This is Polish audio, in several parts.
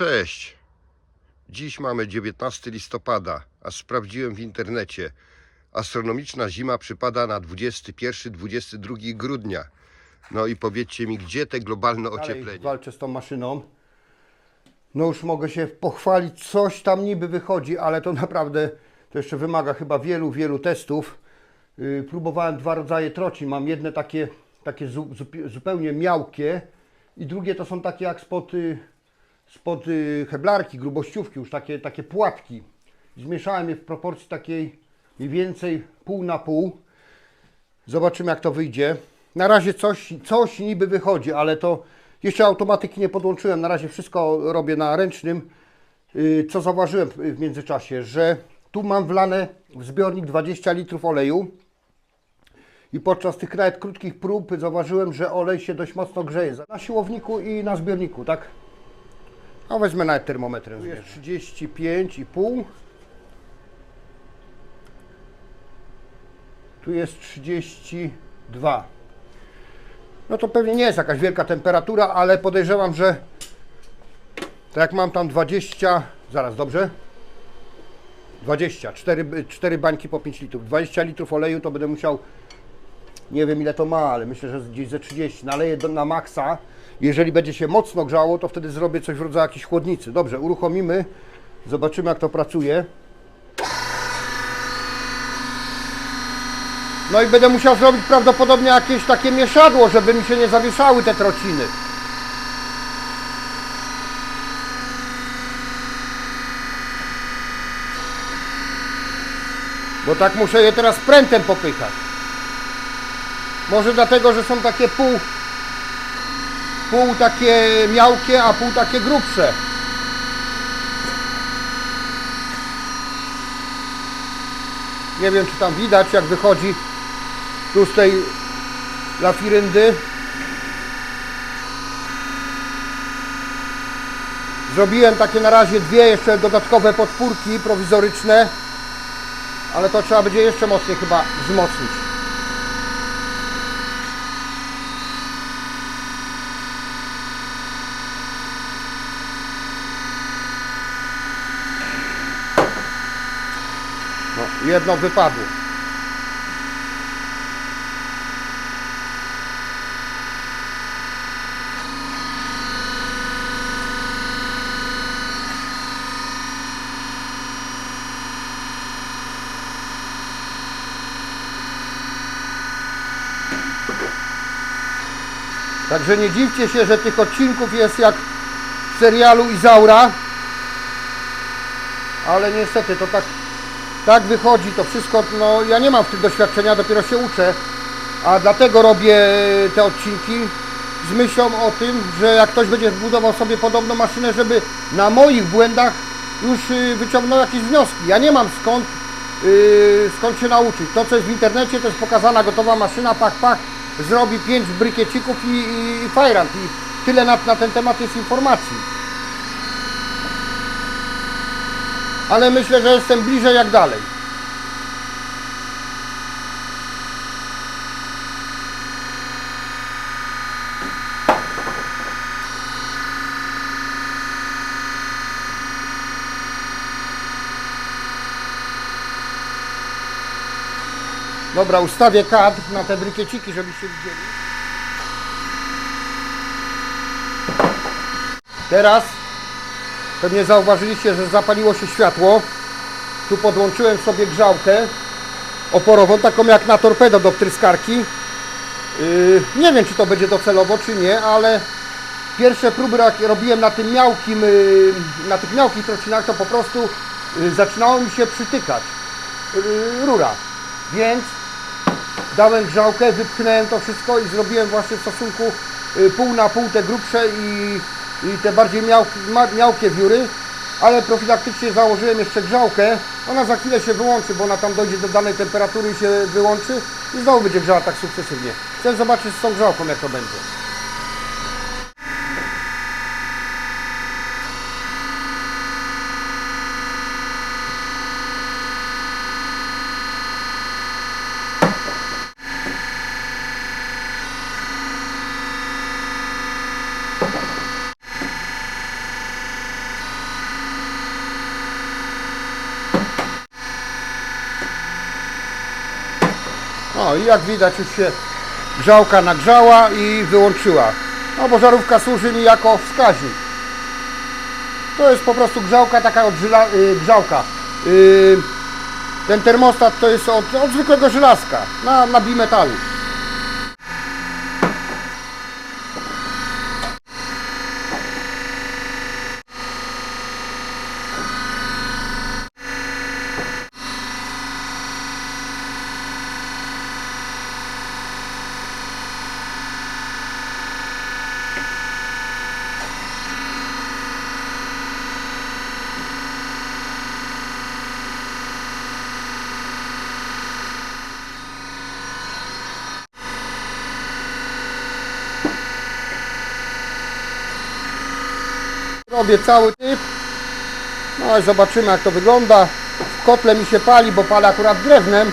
Cześć. Dziś mamy 19 listopada, a sprawdziłem w internecie. Astronomiczna zima przypada na 21-22 grudnia. No i powiedzcie mi, gdzie te globalne ocieplenie? walczę z tą maszyną. No już mogę się pochwalić, coś tam niby wychodzi, ale to naprawdę to jeszcze wymaga chyba wielu, wielu testów. Yy, próbowałem dwa rodzaje trocin. Mam jedne takie, takie zu, zupi- zupełnie miałkie i drugie to są takie jak spod, y, spod y, heblarki, grubościówki, już takie, takie płatki. Zmieszałem je w proporcji takiej mniej więcej pół na pół. Zobaczymy jak to wyjdzie. Na razie coś, coś niby wychodzi, ale to jeszcze automatyki nie podłączyłem. Na razie wszystko robię na ręcznym. Yy, Co zauważyłem w międzyczasie, że tu mam wlane w zbiornik 20 litrów oleju i podczas tych nawet krótkich prób zauważyłem, że olej się dość mocno grzeje na siłowniku i na zbiorniku, tak? A wezmę nawet termometrem. Tu jest 35,5 Tu jest 32. No to pewnie nie jest jakaś wielka temperatura, ale podejrzewam, że tak jak mam tam 20, zaraz dobrze? 20, 4, 4 bańki po 5 litrów. 20 litrów oleju to będę musiał, nie wiem ile to ma, ale myślę, że gdzieś ze 30. Naleję do, na maksa. Jeżeli będzie się mocno grzało, to wtedy zrobię coś w rodzaju jakiejś chłodnicy. Dobrze, uruchomimy. Zobaczymy jak to pracuje. No i będę musiał zrobić prawdopodobnie jakieś takie mieszadło, żeby mi się nie zawieszały te trociny. Bo tak muszę je teraz prętem popychać. Może dlatego, że są takie pół, pół takie miałkie, a pół takie grubsze. Nie wiem, czy tam widać, jak wychodzi tu z tej lafiryndy. Zrobiłem takie na razie dwie jeszcze dodatkowe podpórki prowizoryczne, ale to trzeba będzie jeszcze mocniej chyba wzmocnić. Jedno wypadło. Także nie dziwcie się, że tych odcinków jest jak w serialu Izaura. Ale niestety to tak, tak wychodzi to wszystko. No, ja nie mam w tym doświadczenia, dopiero się uczę. A dlatego robię te odcinki z myślą o tym, że jak ktoś będzie budował sobie podobną maszynę, żeby na moich błędach już y, wyciągnął jakieś wnioski. Ja nie mam skąd, y, skąd się nauczyć. To, co jest w internecie, to jest pokazana gotowa maszyna, pach, pach, zrobi pięć brykiecików i, i, i fajrant. I tyle na, na ten temat jest informacji. Ale myślę, że jestem bliżej jak dalej. Dobra, ustawię kadr na te brykieciki, żebyście widzieli. Teraz pewnie zauważyliście, że zapaliło się światło. Tu podłączyłem sobie grzałkę oporową, taką jak na torpedo do wtryskarki. Yy, nie wiem, czy to będzie docelowo, czy nie, ale pierwsze próby jak robiłem na tym miałkim, yy, na tych miałkich trocinach, to po prostu yy, zaczynało mi się przytykać yy, rura. Więc dałem grzałkę, wypchnąłem to wszystko i zrobiłem właśnie w stosunku pół na pół te grubsze i, i te bardziej miałkie wióry, ale profilaktycznie założyłem jeszcze grzałkę. Ona za chwilę się wyłączy, bo ona tam dojdzie do danej temperatury i się wyłączy i znowu będzie grzała tak sukcesywnie. Chcę zobaczyć z tą grzałką jak to będzie. No i jak widać już się grzałka nagrzała i wyłączyła. No bo żarówka służy mi jako wskaźnik. To jest po prostu grzałka taka od żyla, y, grzałka. Y, ten termostat to jest od, od zwykłego żelazka na, na bimetalu. Robię cały typ. No i zobaczymy jak to wygląda. W kotle mi się pali, bo palę akurat drewnem.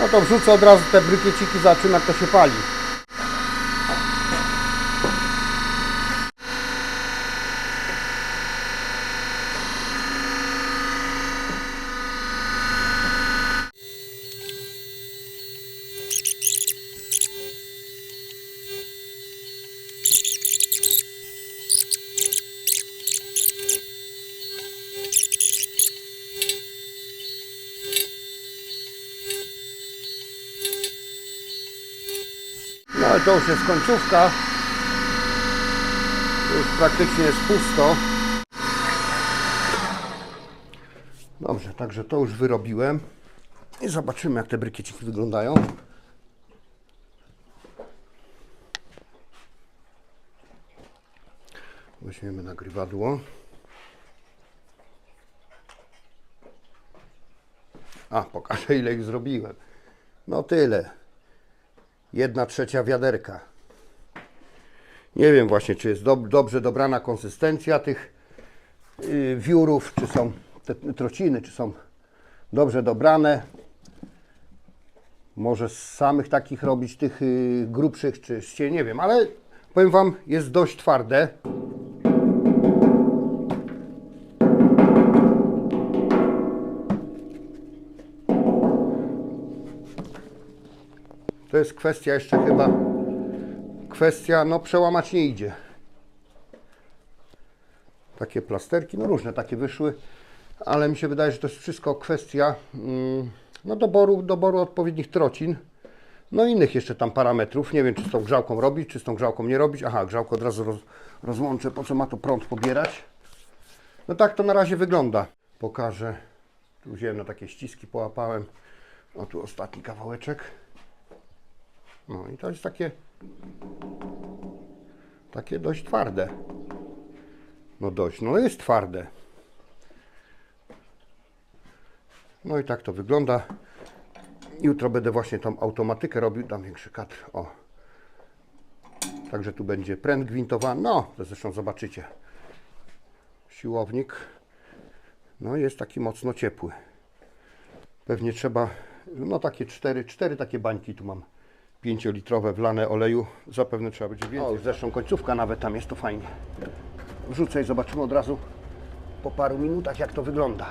No to wrzucę od razu te brykieciki, zobaczymy jak to się pali. Ale to już jest końcówka. Już praktycznie jest pusto. Dobrze, także to już wyrobiłem. I zobaczymy jak te brykieciki wyglądają. Weźmiemy nagrywadło. A, pokażę ile ich zrobiłem. No tyle. Jedna trzecia wiaderka. Nie wiem właśnie, czy jest dob- dobrze dobrana konsystencja tych yy, wiórów, czy są te trociny, czy są dobrze dobrane. Może z samych takich robić tych yy, grubszych, czy nie wiem, ale powiem Wam, jest dość twarde. To jest kwestia jeszcze chyba, kwestia, no przełamać nie idzie. Takie plasterki, no różne takie wyszły, ale mi się wydaje, że to jest wszystko kwestia mm, no doboru, doboru odpowiednich trocin. No innych jeszcze tam parametrów. Nie wiem, czy z tą grzałką robić, czy z tą grzałką nie robić. Aha, grzałkę od razu roz, rozłączę, po co ma to prąd pobierać. No tak to na razie wygląda. Pokażę. Tu wziąłem na takie ściski, połapałem. O, tu ostatni kawałeczek. No i to jest takie takie dość twarde. No dość, no jest twarde. No i tak to wygląda. Jutro będę właśnie tą automatykę robił, dam większy kadr. O. Także tu będzie pręt gwintowany. No, to zresztą zobaczycie. Siłownik. No jest taki mocno ciepły. Pewnie trzeba, no takie cztery, cztery takie bańki tu mam. 5-litrowe wlane oleju. Zapewne trzeba będzie więcej. O, zresztą końcówka nawet tam jest, to fajnie. Wrzucę i zobaczymy od razu po paru minutach jak to wygląda.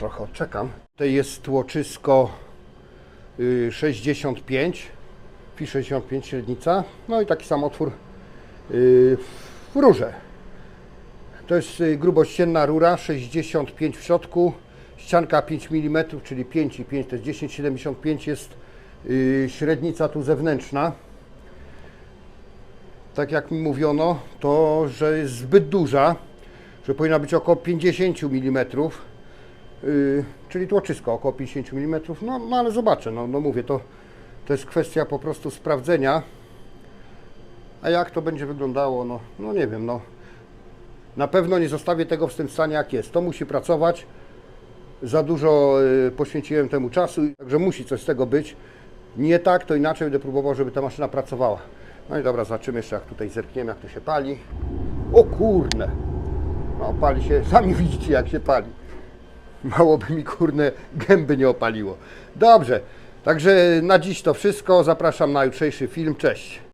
No trochę odczekam. To jest tłoczysko y, 65, fi 65 średnica. No i taki sam otwór y, w rurze. To jest y, grubość ścienna rura, 65 w środku, ścianka 5 mm, czyli 5 i 5 to jest 10,75 jest średnica tu zewnętrzna. Tak jak mi mówiono, to że jest zbyt duża, że powinna być około 50 mm. Yy, czyli tłoczysko około 50 mm. No, no ale zobaczę, no, no mówię, to, to jest kwestia po prostu sprawdzenia. A jak to będzie wyglądało, no, no nie wiem, no. Na pewno nie zostawię tego w tym stanie jak jest. To musi pracować. Za dużo y, poświęciłem temu czasu, także musi coś z tego być. Nie tak, to inaczej będę próbował, żeby ta maszyna pracowała. No i dobra, zobaczymy jeszcze jak tutaj zerkniemy, jak to się pali. O kurne! No pali się, sami widzicie jak się pali. Mało by mi kurne gęby nie opaliło. Dobrze, także na dziś to wszystko. Zapraszam na jutrzejszy film. Cześć.